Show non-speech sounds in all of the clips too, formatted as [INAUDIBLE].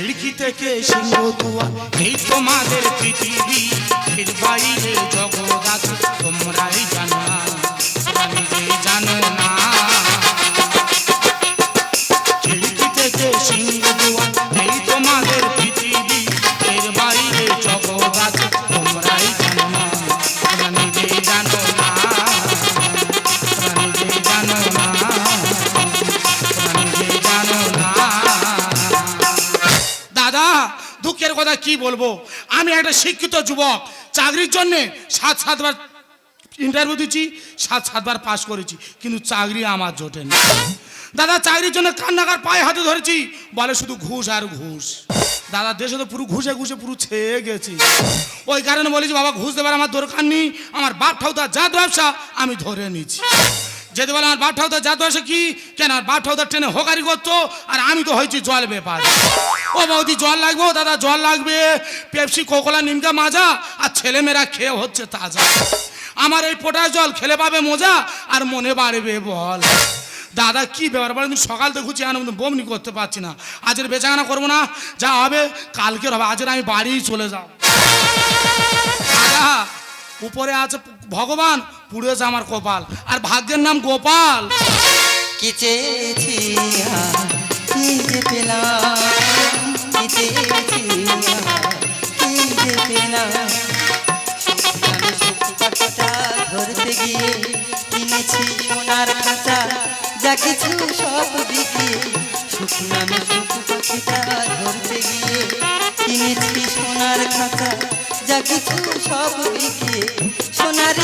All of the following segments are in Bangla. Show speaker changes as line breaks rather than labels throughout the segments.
খিড়কি থেকে সিংহ দুয়া। এই তোমাদের পৃথিবী এর বাইরে তোমরাই জানো। কি বলব? আমি একটা শিক্ষিত যুবক। চাকরির জন্য সাত সাতবার ইন্টারভিউ দিচ্ছি, সাত সাতবার পাশ করেছি, কিন্তু চাকরি আমার জোটেনি। দাদা, চাকরির জন্য কান্নাকার পায়ে হাতে ধরেছি, বলে শুধু ঘুষ আর ঘুষ। দাদা, দেশে তো পুরো ঘুষে ঘুষে পুরো ছেয়ে গেছি। ওই কারণে বলেছি, বাবা, ঘুষ দেবার আমার দরকার নেই, আমার বাপ ঠাউতা জাত ব্যবসা, আমি ধরে নিচ্ছি। যেতে বলে আমার বাপ ঠাউতা জাত ব্যবসা কি? কেন আর বাপ ঠাউতা ট্রেনে হোকারি করতো আর আমি তো হয়েছি জল ব্যাপার। ও বৌদি জল লাগবে? ও দাদা জল লাগবে? পেপসি, কোকোলা, নিমকা মাজা? আর ছেলেমেয়েরা খেয়ে হচ্ছে তাজা। আমার এই পোটা জল খেলে পাবে মজা, আর মনে বাড়বে বল। দাদা, কি ব্যাপার? বলে তুমি সকাল থেকে ঘুরছি আনন্দ বমনি করতে পারছি না। আজের বেচাকেনা করব না, যা হবে, কালকের হবে, আজের আমি বাড়ি চলে যাব। দাদা উপরে আছে ভগবান পুড়েছে আমার কপাল। আর ভাগ্যের নাম গোপাল।
সোনার খাঁচা যা গিয়ে যা কিছু সব বিকিয়ে সোনার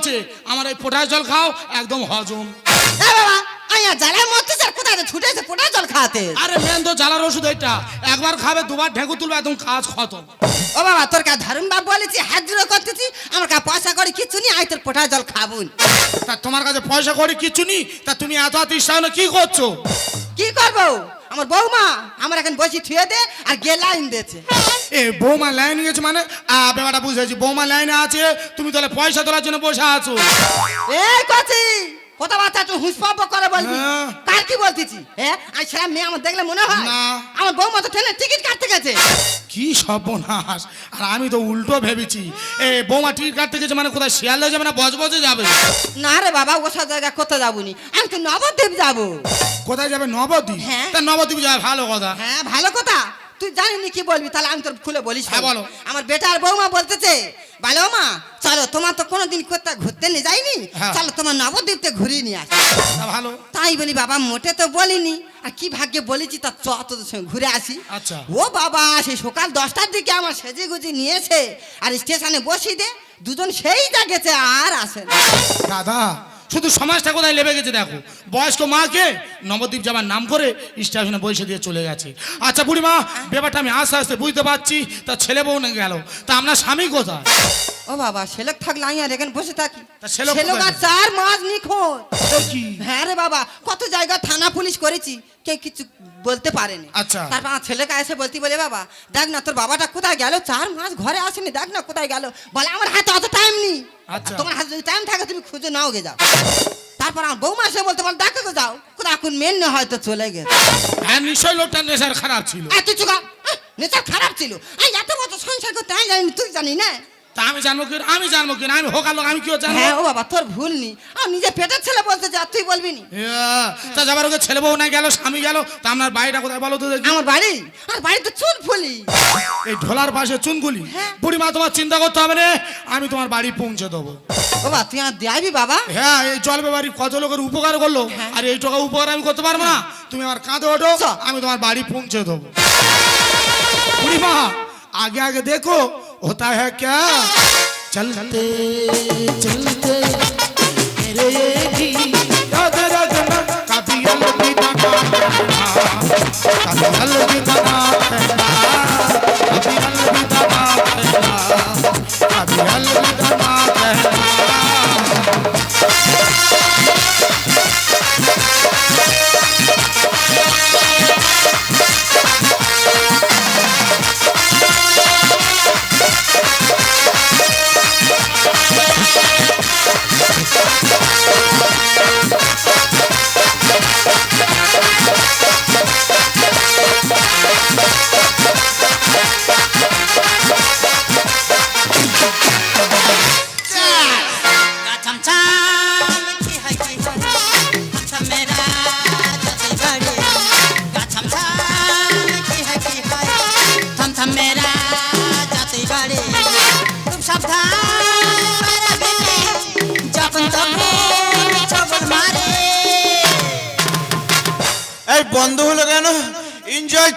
হয়েছে আমার এই পোটার জল খাও একদম হজম।
বাবা আয়া জ্বালায় মরতে স্যার কোথায় রে? ছুটেছে পোটা জল খাওয়াতে?
আরে মেন তো জ্বালার ওষুধ এটা একবার খাবে দুবার ঢেকু তুলবে একদম কাজ খতম।
ও বাবা তোর কা ধরুন বাপ বলেছি হাত জুড়ে করতেছি আমার কা পয়সা করে কিছু নি আই তোর জল খাবুন।
তা তোমার কাছে পয়সা করে কিছু নি তা তুমি এত এত ইচ্ছা কি করছ?
কি করব? আমার বৌমা আমার এখন বসি থুয়ে দে আর গে লাইন দিয়েছে।
এ বৌমা লাইন গেছে মানে? ব্যাপারটা বুঝেছি বৌমা লাইনে আছে তুমি তাহলে পয়সা তোলার জন্য বসে আছো।
এই কচি কথাবার্তা তুই হুঁসপাপ করে বলবি।
হ্যাঁ।
কার কি বলতেছি? হ্যাঁ আর সেরা মেয়ে আমার দেখলে মনে হয়
না।
আমার বৌমা তো ট্রেনের টিকিট কাটতে গেছে।
কি সর্বনাশ। আর আমি তো উল্টো ভেবেছি। এ বৌমা টিকিট কাটতে গেছে মানে কোথায় শিয়ালে যাবে না বজবজে যাবে?
না রে বাবা ওসব জায়গা কোথায় যাবনি। আমি তো নবদ্বীপ যাব।
কোথায় যাবে নবদ্বীপ?
হ্যাঁ।
নবদ্বীপ যাবে ভালো কথা।
হ্যাঁ ভালো কথা। তুই জানিনি কি বলবি? তাহলে আমি তোর খুলে বলিস
হ্যাঁ, বলো।
আমার বেটার বৌমা বলতেছে ভালো মা চলো তোমার তো কোনোদিন কোথাও ঘুরতে নিয়ে যাইনি?
হ্যাঁ।
চলো তোমার নবদ্বীপতে ঘুরিয়ে নিয়ে আসি।
ভালো।
তাই বলি বাবা মোটে তো বলিনি। আর কি ভাগ্যে বলেছি তা চ তোদের সঙ্গে ঘুরে আসি।
আচ্ছা।
ও বাবা সেই সকাল দশটার দিকে আমার সেজে গুজি নিয়েছে। আর স্টেশনে বসিয়ে দে দুজন সেই গেছে আর আসে
দাদা শুধু সমাজটা কোথায় লেবে গেছে দেখো। বয়স্ক মাকে নবদ্বীপ যাবার নাম করে স্টেশনে বসে দিয়ে চলে গেছে। আচ্ছা বুড়িমা, ব্যাপারটা আমি আস্তে আস্তে বুঝতে পারছি, তা ছেলে বউ না গেল। তা আপনার স্বামী কোথায়?
ও বাবা, ছেলে থাকলে আমি আর এখানে বসে থাকি।
ছেলেক?
চার মাস নিখোঁজ। হ্যাঁ রে বাবা কত জায়গা থানা পুলিশ করেছি কেউ কিছু বলতে পারেনি।
আচ্ছা।
তারপর আমার ছেলেকে এসে বলতে বলে বাবা দেখ না তোর বাবাটা কোথায় গেল? চার মাস ঘরে আসেনি দেখ না কোথায় গেল? বলে আমার হাতে অত টাইম নেই।
আচ্ছা।
তোমার হাতে যদি টাইম থাকে তুমি খুঁজে নাও গে যাও। তারপর আমার বৌমা এসে বলতে বল দেখো গো যাও। কোথায় এখন মেন না হয়তো চলে গেছে।
হ্যাঁ নিশ্চয়ই লোকটার নেশার খারাপ ছিল।
আর চুকা নেচার খারাপ ছিল। আমি এত বছর সংসার করতে আমি জানি তুই জানি না?
তা আমি জানব কি আমি জানব কি আমি হোকার লোক আমি কি জানি
হ্যাঁ ও বাবা তোর ভুল নি। আর নিজে পেটের ছেলে বলতে যা তুই বলবি নি।
তা যাবার ওকে ছেলে বউ না গেল স্বামী গেল তা আপনার বাড়িটা কোথায় বলো তো
আমার বাড়ি? আর বাড়ি তো চুন ফুলি।
এই ঢোলার পাশে চুন ফুলি
হ্যাঁ।
বুড়ি মা তোমার চিন্তা করতে হবে না আমি তোমার বাড়ি পৌঁছে দেবো।
বাবা তুই আমার দেয়াবি বাবা?
হ্যাঁ এই জল বাড়ি কত লোকের উপকার করল
হ্যাঁ।
আর এই টাকা উপকার আমি করতে পারব না। হ্যাঁ। তুমি আমার কাঁধে ওঠো আমি তোমার বাড়ি পৌঁছে দেবো। বুড়িমা আগে আগে দেখো होता है क्या? चलते चलते कभी अलविदा कभी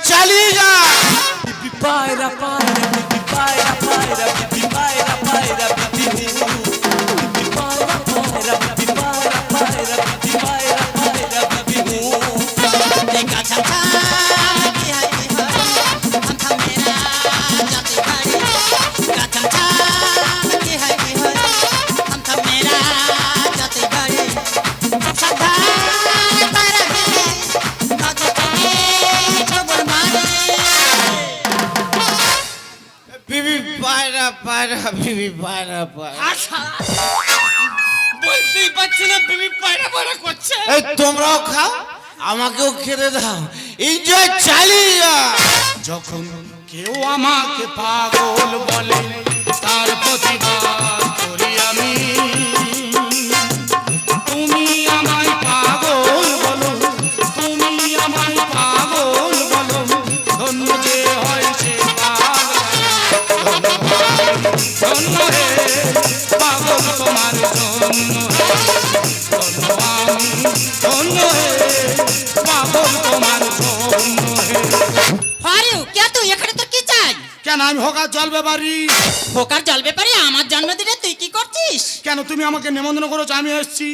চালিয়ে যা
Pipi paira, paira, pipi
বিবি পায়রা পায়রা
বলতেই পারছি না বিবি পায়রা পায়রা করছে।
এই তোমরাও খাও আমাকেও খেতে দাও। এনজয় চালিয়ে
যখন কেউ আমাকে পাগল বলে কেন আমি হোকার জল ব্যাপারি
হোকার জল ব্যাপারে আমার জন্মদিনে তুই কি করছিস
কেন তুমি আমাকে নিমন্ত্রণ করেছ আমি এসেছি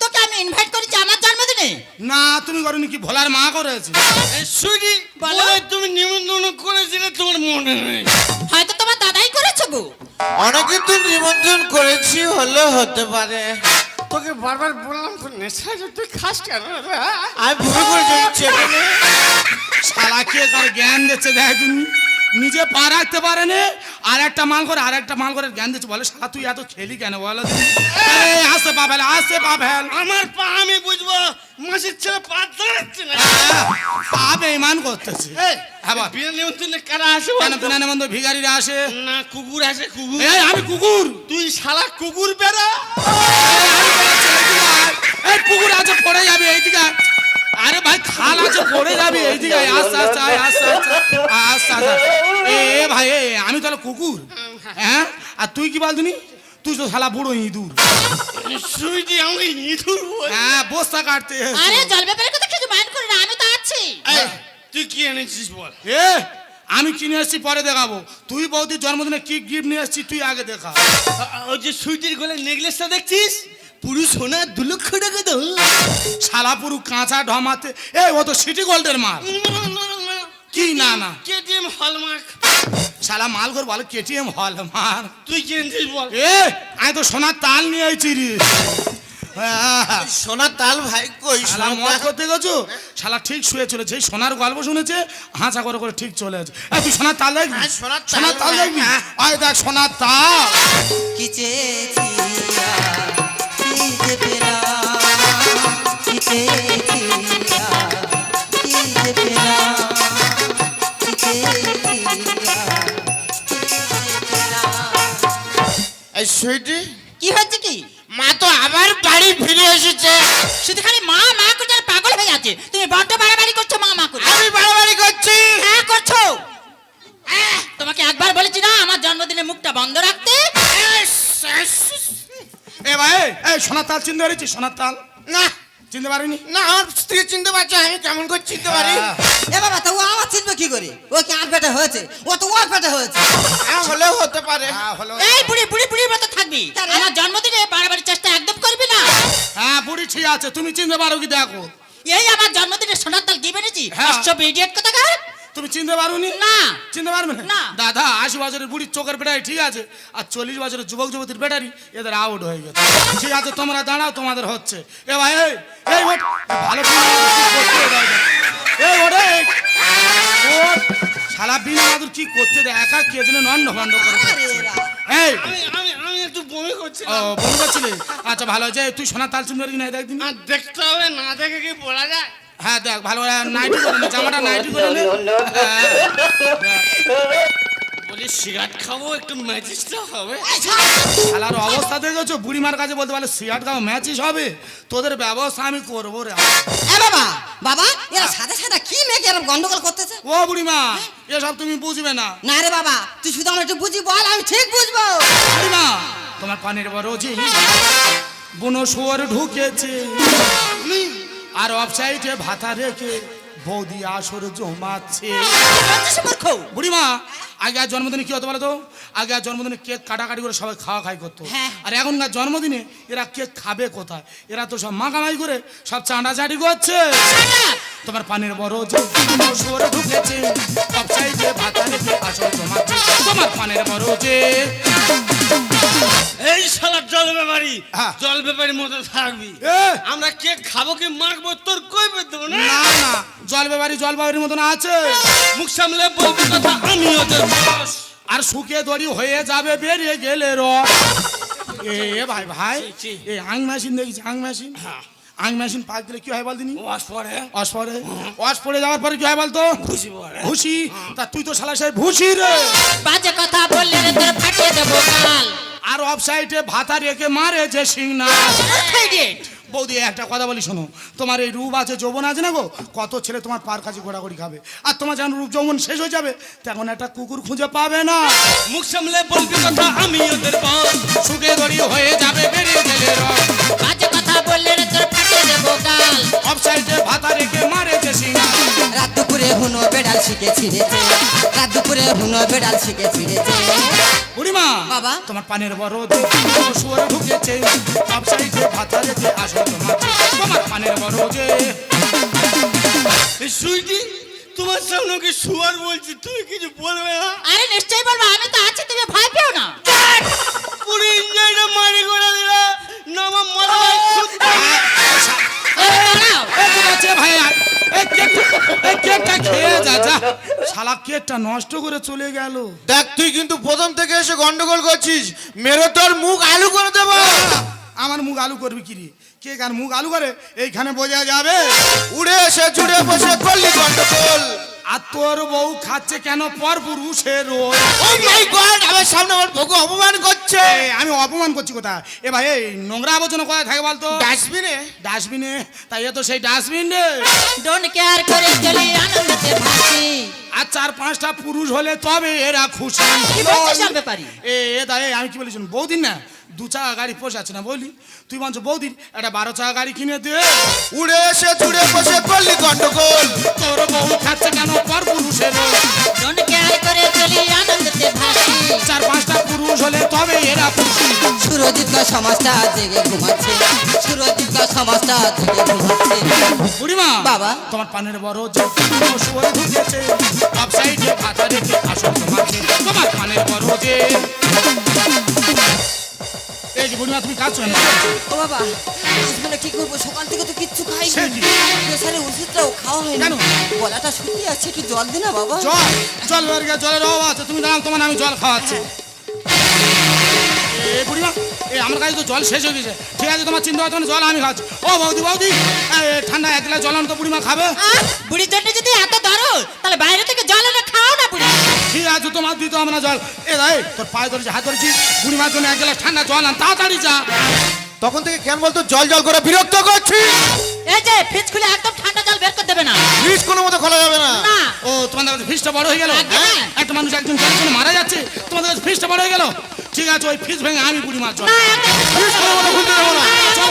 তোকে আমি ইনভাইট করেছি আমার জন্মদিনে
না তুমি করনি কি ভোলার মা করেছে?
সুইটি
বলো।
বলে তুমি নিমন্ত্রণ করেছিলে তোমার মনে নেই।
হয়তো তোমার দাদাই করেছে গো
অনেকে তো নিমন্ত্রণ করেছি হলে হতে পারে।
তোকে বারবার বললাম তো নেশা যে তুই খাস কেন?
আমি ভুল করে যাচ্ছি এখানে
শালা কে তার জ্ঞান দিচ্ছে দেখ তুমি নিজে পা রাখতে পারে না আর একটা মাল করে আর একটা মাল করে জ্ঞান দিচ্ছে বলে শালা তুই এত খেলি কেন? বলো আসতে পাবেল আসতে পাবেল
আমার পা আমি বুঝব মাসির ছেলে পা দাঁড়াচ্ছে না
পা বেইমান করতেছে। হ্যাঁ।
বিয়ে নিমন্ত্রণে কারা আসে
কেন? বিনা নেমন্ত ভিখারিরা আসে?
না কুকুর আসে কুকুর।
এই আমি কুকুর।
তুই শালা কুকুর বেড়া।
এই কুকুর আছে পড়ে যাবে এইদিকে। আরে ভাই খাল আছে পড়ে যাবে এইদিকে আয়। আস্তে আস্তে আয়, আস্তে আস্তে আস্তে এ এ ভাই আমি তাহলে কুকুর? হ্যাঁ? আর তুই কি বলছিনি তুই তো শালা বুড়ো ইঁদুর।
সুইটি আমাকে ইঁদুর
হ্যাঁ বস্তা কাটতে।
আরে জল ব্যাপারে কথা কিছু মাইন্ড করি না আমি তো আছি।
তুই কি এনেছিস বল?
এ আমি কিনে এসেছি পরে দেখাবো। তুই বৌদির জন্মদিনে কি গিফট নিয়ে এসেছিস তুই আগে দেখা।
ওই যে সুইটির গলে নেকলেসটা দেখছিস? পুরো সোনা দু লক্ষ টাকা দাও।
শালা পুরু কাঁচা ঢমাতে। এ ও তো সিটি গোল্ডের মাল। কি না না।
KTM hallmark.
শালা মাল করে বলে কেটিএম হল মার
তুই কি বল?
এ আমি তো সোনার তাল নিয়ে আইছি রে।
সোনার তাল ভাই কই?
শালা
সোনার
মদ করতে গেছো? শালা ঠিক শুয়ে চলেছে। এই সোনার গল্প শুনেছে হাঁচা করে করে ঠিক চলে আছে। তুই সোনার তাল দেখবি?
হ্যাঁ, সোনার তাল,
দেখবি?
হ্যাঁ।
আয় দেখ সোনার তাল।
কি চেয়েছি
সুইটি
কি হচ্ছে কি?
মা তো আবার বাড়ি ফিরে এসেছে।
শুধু খালি মা মা করে পাগল হয়ে যাচ্ছে। তুমি বড্ড বাড়াবাড়ি করছ মা মা করে
আমি বাড়াবাড়ি করছি।
হ্যাঁ করছ। তোমাকে একবার বলেছি না আমার জন্মদিনে মুখটা বন্ধ রাখতে।
ভাই এই সোনার তাল চিনতে পারিস সোনার তাল
না।
চিনতে পারিনি?
না আমার স্ত্রী চিনতে পারছে আমি কেমন করে চিনতে পারি?
হ্যাঁ।
এ বাবা তা ও আমার চিনবে কি করে? ও কি আর পেটে হয়েছে? ও তো ওর পেটে হয়েছে।
হ্যাঁ হলেও হতে পারে।
হ্যাঁ
এই বুড়ি বুড়ি বুড়ির মতো থাকবি। আমার জন্মদিনে বাড়াবাড়ি চেষ্টা একদম করবি না।
হ্যাঁ বুড়ি ঠিক আছে তুমি চিনতে পারো কি দেখো।
এই আমার জন্মদিনে সোনার তাল গিয়ে বেড়েছি
হ্যাঁ।
সব ইডিয়েট কথা কার
তুমি চিনতে পারোনি?
না।
চিনতে পারবে না?
না।
দাদা আশি বছরের বুড়ির চোখের বেড়াই ঠিক আছে? আর চল্লিশ বছরের যুবক যুবতীর ব্যাটারি এদের আউট হয়ে গেছে। ঠিক আছে তোমরা দাঁড়াও তোমাদের হচ্ছে। এ ভাই এই এই বিনা মাদুর কি করছে? দেয় একা কে জন্য নন্ড ভন্ড করে এই!
আমি আমি আমি একটু বমি করছি
ও বমি করছিলি? আচ্ছা ভালো আছে তুই সোনার তাল পারবি না দেখ দিন।
আর দেখতে হবে না দেখে কি বলা যায়?
হ্যাঁ দেখ ভালো নাইটি করে নে জামাটা নাইটি করে [LAUGHS] [LAUGHS]
বলি সিগারেট খাব একটু ম্যাজিসটা হবে।
অবস্থা দেখেছ? বুড়িমার কাছে বলতে পারলে সিগারেট খাওয়া ম্যাচিস হবে। তোদের ব্যবস্থা আমি করব রে।
এ বাবা বাবা এরা সাদা সাদা কি এরকম গন্ডগোল করতেছে?
ও বুড়িমা এসব তুমি বুঝবে না।
না রে বাবা তুই শুধু আমার একটু বুঝি বল আমি ঠিক বুঝব।
বুড়িমা তোমার পানের বড় বুনো শুয়োর ঢুকেছে। আর অফসাইডে ভাতা রেখে বৌদি আসর জমাচ্ছে। বুড়িমা আগে আর জন্মদিনে কি হতো বলো তো? আগে আর জন্মদিনে কেক কাটাকাটি করে সবাই খাওয়া খাই করতো।
হ্যাঁ।
আর এখনকার জন্মদিনে এরা কেক খাবে কোথায়? এরা তো সব মাখামাই করে সব চাঁদা চাটি করছে তোমার পানের বড় সরে ঢুকেছে। ভাতা রেখে তোমার পানের বড় যে
এই শালা জল ব্যাপারি
হ্যাঁ।
জল ব্যাপারি মতো থাকবি। আমরা কেক খাব কি মাখবো? তোর কই দেবো? না
না না জল ব্যাপারি জল ব্যাপারির মতন আছে।
মুখ সামলে বলবি কথা আমি ওদের বস
আর শুকে দড়ি হয়ে যাবে বেরিয়ে গেলে র। এ এ ভাই ভাই এই আং মেশিন দেখছি আং মেশিন। আং মেশিন পাক দিলে কি হয় বল দিনি?
ওয়াশ পরে।
অস পরে। অস পড়ে যাওয়ার পরে কি হয় বলতো?
খুশি পরে।
ভুসি তা তুই তো শালা সেই ভুসি রে।
বাজে কথা বললে রে তোর ফাটিয়ে দেবো কাল।
আর অফ সাইডে ভাতা রেখে মারে যে সিংনা বৌদি, একটা কথা বলি, শোনো। তোমার এই রূপ আছে, যৌবন আছে না গো? কত ছেলে তোমার পার কাছে ঘোরাঘুরি খাবে। আর তোমার যখন রূপ যৌবন শেষ হয়ে যাবে, তেমন একটা কুকুর খুঁজে পাবে না।
মুখ সামলে বলবি কথা, আমি ওদের বস
শিখে ছিঁড়েছে। রাত দুপুরে হুনো বেড়াল শিখে ছিঁড়েছে।
বুড়িমা
বাবা।
তোমার পানের বড় শুয়ারে ঢুকেছে অফ সাইডে ভাতা রেখে আসো তোমার তোমার পানের বড় যে।
এই সুইটি তোমার সামনে ওকে শুয়ার বলছি তুমি কিছু বলবে না?
আরে নিশ্চয়ই বলব আমি তো আছি তুমি ভয় পেও না।
পুরো এনজয়টা মারি করে দিল না আমার মরা
ভাই এই কেকটা এই কেকটা খেয়ে যা যা। শালা কেকটা নষ্ট করে চলে গেল।
দেখ তুই কিন্তু প্রথম থেকে এসে গন্ডগোল করছিস। মেরে তোর মুখ আলু করে দেবো।
আমার মুখ আলু করবি কি রে? কেক আর মুখ আলু করে? এইখানে বোঝা যাবে।
উড়ে এসে জুড়ে বসে করলি গন্ডগোল।
আর তোর বউ খাচ্ছে কেন পর পুরুষের রোল
ও মাই গড আমার সামনে আমার অপমান করছে।
আমি অপমান করছি কোথায়? এ ভাই এই নোংরা আবর্জনা কোথায় থাকে বলতো?
ডাস্টবিনে?
ডাস্টবিনে? তাই তো সেই ডাস্টবিন রে।
ডোন্ট কেয়ার করে চলি আনন্দতে ভাসি
আর চার পাঁচটা পুরুষ হলে তবে এরা খুশি। এ এ দাঁড়ে আমি কি বলেছি বৌদিন না দু চাকা গাড়ি পোষাচ্ছে না বলি তুই বলছো বৌদিন একটা বারো চাকা গাড়ি কিনে দে।
উড়ে এসে জুড়ে বসে করলি গন্ডগোল।
তোর বউ খাচ্ছে কেন পর পুরুষের রোল?
ডোন্ট কেয়ার করে চলি আনন্দতে ভাসি।
চার পাঁচটা পুরুষ হলে তবে এরা খুশি।
সুরজিৎ সমাজটা জেগে ঘুমাচ্ছে। সুরজিৎ সমাজটা জেগে ঘুমাচ্ছে।
বুড়িমা
বাবা।
তোমার পানের বড় যে শুয়ে ঢুকেছে ভাতা রেখে আসো তোমাকে। তোমার পানের বড় যে এই যে বুড়িমা তুমি কাজ না
ও বাবা আজকে কি করব? সকাল থেকে তো কিচ্ছু খাইনি।
কি?
প্রেসারের ওষুধটাও খাওয়া হয়নি।
কেন?
গলাটা শুকিয়ে আছে একটু জল দে না বাবা।
জল জল বের গিয়ে জলের অভাব আছে। তুমি দাঁড়াও তোমার আমি জল খাওয়াচ্ছি। এ বুড়িমা এ আমার কাছে তো জল শেষ হয়ে গেছে। ঠিক আছে তোমার চিন্তা হচ্ছে না, জল আমি খাচ্ছি ও বৌদি বৌদি ঠান্ডা এক গ্লাস জল আনো তো বুড়িমা খাবে?
বুড়ির জন্য যদি এত ধরো তাহলে বাইরে থেকে জল এনে খাও না বুড়ি।
ঠিক আছে তোমার দিতে হবে না জল। এ দাই তোর পায়ে ধরেছি হাত ধরেছি বুড়িমার জন্য এক গ্লাস ঠান্ডা জল আন তাড়াতাড়ি যা।
তখন থেকে কেন বলতো জল জল করে বিরক্ত করছিস
এই যে ফ্রিজ খুলে একদম ঠান্ডা জল বের করে দেবে না।
ফ্রিজ কোনো মতো খোলা যাবে না।
না।
ও তোমাদের কাছে ফিসটা বড় হয়ে গেল?
হ্যাঁ।
একটা মানুষ একজন জন্য মারা যাচ্ছে তোমাদের কাছে ফিসটা বড় হয়ে গেল? ঠিক আছে ওই ফিস ভেঙে আমি বুড়িমার জল।
না একদম।
ফিস কোনো মতো খুলতে দেবো না। চল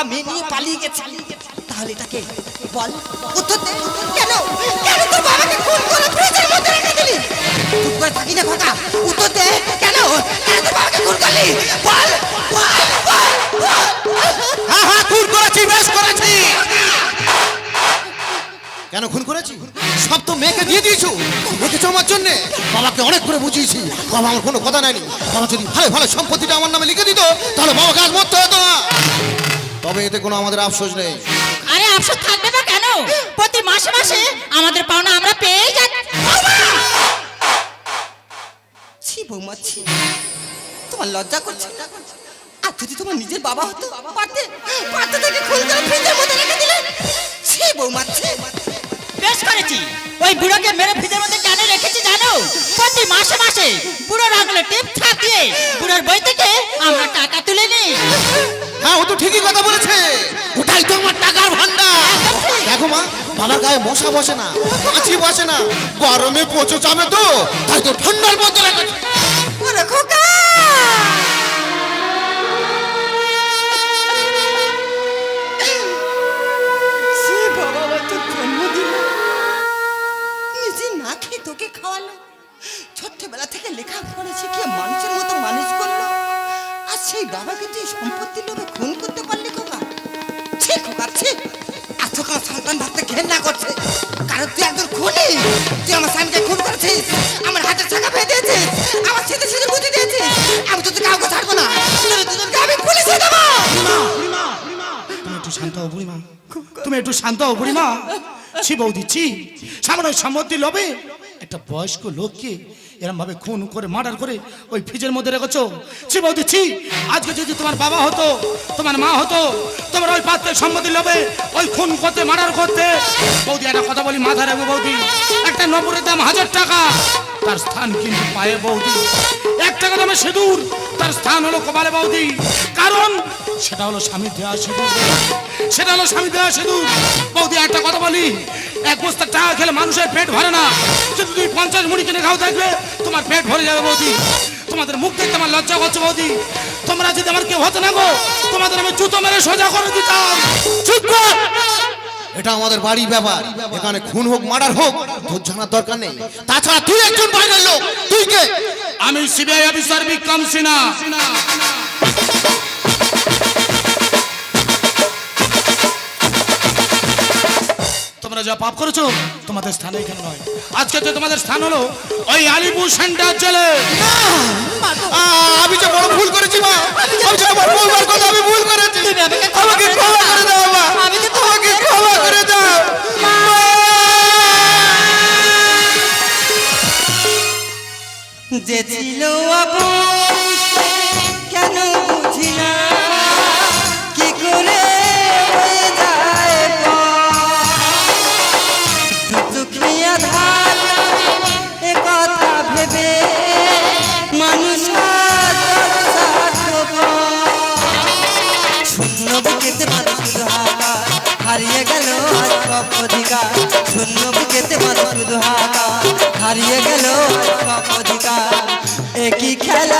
বাবা মেয়ে নিয়ে পালিয়ে গেছে। তাহলে তাকে বল কেন? কেন তোর বাবাকে খুন করে ফ্রিজের মধ্যে রেখে দিলি? চুপ করে থাকি না উত্তর দে। কেন? কেন তোর বাবাকে খুন করলি? বল
হ্যাঁ হ্যাঁ খুন করেছি, বেশ করেছি। কেন খুন করেছি? সব তো মেয়েকে দিয়ে দিয়েছ। রেখেছো আমার জন্য। বাবাকে অনেক করে বুঝিয়েছি। বাবা আমার কোনো কথা নেয়নি। বাবা যদি ভালো ভালো সম্পত্তিটা আমার নামে লিখে দিত, তাহলে বাবাকে আজ মরতে হতো না। তবে এতে কোনো আমাদের আফসোস নেই।
আরে আফসোস থাকবে না কেন? প্রতি মাসে মাসে আমাদের পাওনা আমরা পেয়ে যাচ্ছি। ছি বৌমা ছি। তোমার লজ্জা করছে? আর যদি তোমার নিজের বাবা হতো পারতে পারতে থেকে খুল করে ফ্রিজের মধ্যে রেখে দিলে? ছি বৌমা ছি। বেশ করেছি। ওই বুড়োকে মেরে ফ্রিজের মধ্যে কেন রেখেছি জানো? প্রতি মাসে মাসে বুড়োর আঙুলে টিপ ছাপিয়ে বুড়োর বই
ঠিকই কথা বলেছে। ওটাই তো আমার টাকার ভান্ডার দেখো মা, বাবার গায়ে মশা বসে না, মাছি বসে না, গরমে পচো যাবে তো, তাই তো ঠান্ডার
ওরে খোকা! তোকে খাওয়ালো। থেকে লেখা পড়া শিখিয়ে মানুষের মতো মানুষ করল। আর সেই বাবাকে তুই সম্পত্তির লোভে খুন ছি খোকা ছি এতক্ষণ সন্তান ভাবতে ঘেন্না করছে। কারণ তুই একজন খুনি। তুই আমার স্বামীকে খুন করেছিস। আমার হাতে ছাকা পেয়ে দিয়েছিস। আমার ছেলে ছেলে বুঝে দিয়েছিস। আমি তো তুই কাউকে ছাড়বো না। তোদের আমি পুলিশে দেবো।
শান্ত হও, বুড়িমা। তুমি একটু শান্ত হও, বুড়িমা। ছি বৌদি, ছি। সামান্য সম্মতি লোভে একটা বয়স্ক লোককে এরম ভাবে খুন করে, মার্ডার করে ওই ফ্রিজের মধ্যে রেখেছো? ছি বৌদি, ছি! আজকে যদি তোমার বাবা হতো, তোমার মা হতো, তোমার ওই পাত্রের সম্মতি লবে ওই খুন করতে, মার্ডার করতে, বৌদি, একটা কথা বলি মাথা রাখব বৌদি। একটা নবরের দাম হাজার টাকা, তার স্থান কিন্তু পায়ে বৌদি। এক টাকা দামে সিঁদুর, তার স্থান হলো কপালে বৌদি। কারণ সেটা হলো স্বামী দেওয়া সিঁদুর সেটা হলো স্বামী দেওয়া সিঁদুর বৌদি একটা কথা বলি এক বস্তা টাকা খেলে মানুষের পেট ভরে না। যদি তুই পঞ্চাশ মুড়ি কিনে খাও থাকবে তোমার পেট ভরে যাবে বৌদি। তোমাদের মুখ দেখতে আমার লজ্জা করছে বৌদি। তোমরা যদি আমার কেউ হতে না গো তোমাদের আমি জুতো মেরে সোজা করে দিতাম।
এটা আমাদের বাড়ি ব্যাপার। এখানে খুন হোক মার্ডার হোক তোর জানার দরকার নেই। তাছাড়া তুই একজন বাইরের লোক। তুই কে?
আমি সিবিআই অফিসার বিক্রম সিনহা। তোমরা যা পাপ করেছ তোমাদের স্থান এখানে নয়। আজকে তো তোমাদের স্থান হলো ওই আলিপুর সেন্টার জেলে।
আমি যে বড় ভুল করেছি মা আমি যে তোমার বলবার কথা আমি ভুল করেছি।
আমাকে
ক্ষমা করে দাও। মা।
তো
আমাকে ক্ষমা করে দাও।
যে ছিল আপন সব অধিকার। শূন্য বুকেতে মাত্র শুধু হাহাকার হারিয়ে গেল সব অধিকার। একই খেলা?